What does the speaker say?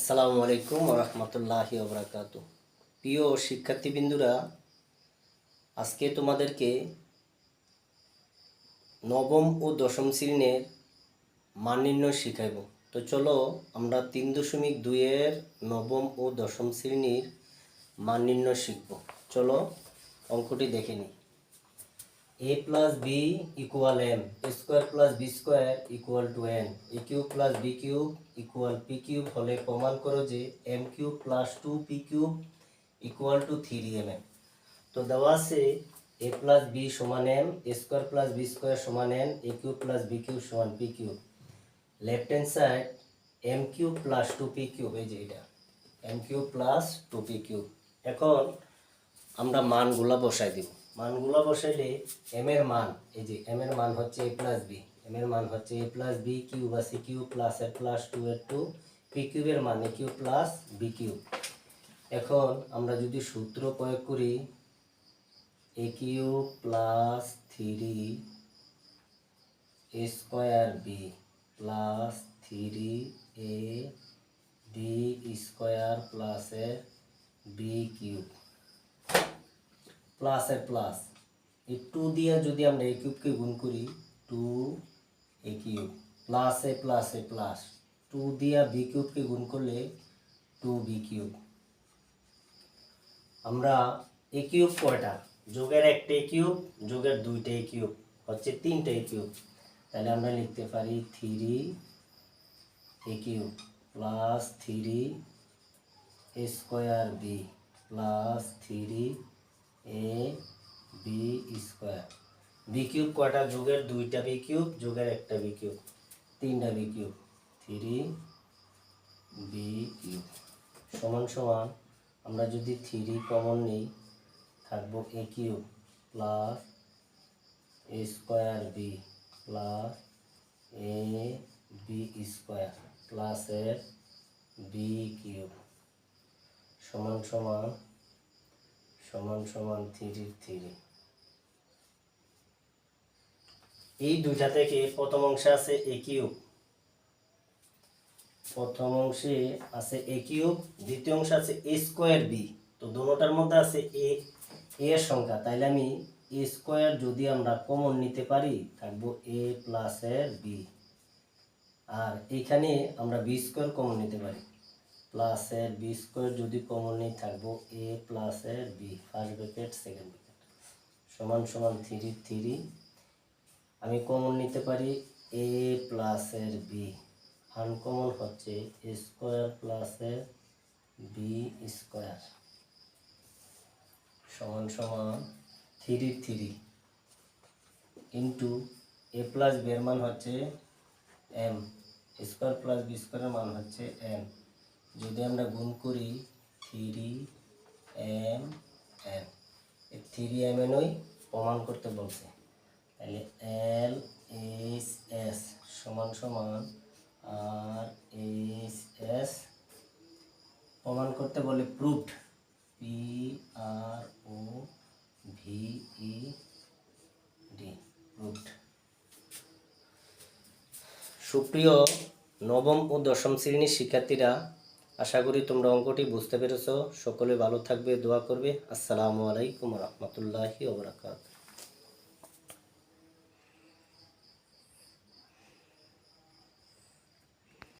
আসসালামু আলাইকুম রহমতুল্লাহি ওবরাকাত প্রিয় শিক্ষার্থীবৃন্দুরা, আজকে তোমাদেরকে নবম ও দশম শ্রেণির মান নির্ণয় শিখাইব। তো চলো আমরা তিন দশমিক দুইয়ের নবম ও দশম শ্রেণির মান নির্ণয় শিখব। চলো অঙ্কটি দেখে নিই। Plus b equal m a square plus b square equal to n a cube plus b cube equal p cube হলে প্রমাণ করো যে m cube plus 2 p cube equal to 3 mm তো দেওয়া আছে a plus b সমান a square plus b square সমান n a cube plus b cube সমান p cube left hand side m cube plus 2p cube এই যে এটা m cube plus 2p cube এখন আমরা মানগুলা বসাই দিব মানগুলা বসাইলে এম এর মান, এই যে এম এর মান হচ্ছে এ প্লাস বি এম এর মান হচ্ছে এ প্লাস বি কিউব আছে কিউব প্লাস এর প্লাস টু এর টু পি কিউবের মান a cube plus b cube এখন আমরা যদি সূত্র প্রয়োগ করি a cube plus three a square b plus three a b square plus এর বি কিউব প্লাসের প্লাস এই টু দিয়ে যদি আমরা এ কিউবকে গুণ করি two a cube plus plus plus two দিয়া বি কিউবকে গুণ করলে টু বি কিউব আমরা এ কিউব কয়টা? যোগের একটা এ কিউব যোগের দুইটা এ কিউব হচ্ছে তিনটা এ কিউব তাহলে আমরা লিখতে পারি three a cube plus three a square b plus three a b square b cube কয়টা? যোগের দুইটা বি কিউব যোগের একটা বি কিউব তিনটা b cube three b cube সমান সমান আমরা যদি থ্রি কমন নিই, থাকব a cube plus a square b plus a b square plus এর বি কিউব সমান সমান সমান সমান থ্রি থ্রি এই দুইটা থেকে প্রথম অংশে আছে এ কিউব। প্রথম অংশে আছে এ কিউব, দ্বিতীয় অংশে আছে এ স্কোয়ার বি তো দুটোটার মধ্যে আছে এ এর সংখ্যা। তাইলে আমি এ স্কোয়ার যদি আমরা কমন নিতে পারি, থাকব এ প্লাস এর বি আর এখানে আমরা বি স্কোয়ার কমন নিতে পারি। প্লাসের বি স্কোয়ার যদি কমন নেই, থাকব এ প্লাসের b first bracket second bracket সমান সমান থ্রি থ্রি আমি কমন নিতে পারি এ প্লাসের বি আনকমন হচ্ছে এ স্কোয়ার প্লাসের বি স্কোয়ার সমান সমান three three into a plus বের মান হচ্ছে এম স্কোয়ার প্লাস বি স্কোয়ারের মান হচ্ছে এম যদি আমরা গুণ করি three m m three m n ওই প্রমাণ করতে বলছে। তাহলে এল এইচ এস সমান সমান আর এইচ এস প্রমাণ করতে বলে proved P R O V E D proved Supriyo নবম ও দশম শ্রেণির শিক্ষার্থীরা, আশা করি তোমরা অঙ্কটি বুঝতে পেরেছ। সকলে ভালো থাকবে, দোয়া করবে। আসসালামু আলাইকুম রহমতুল্লাহি ওবরাকাত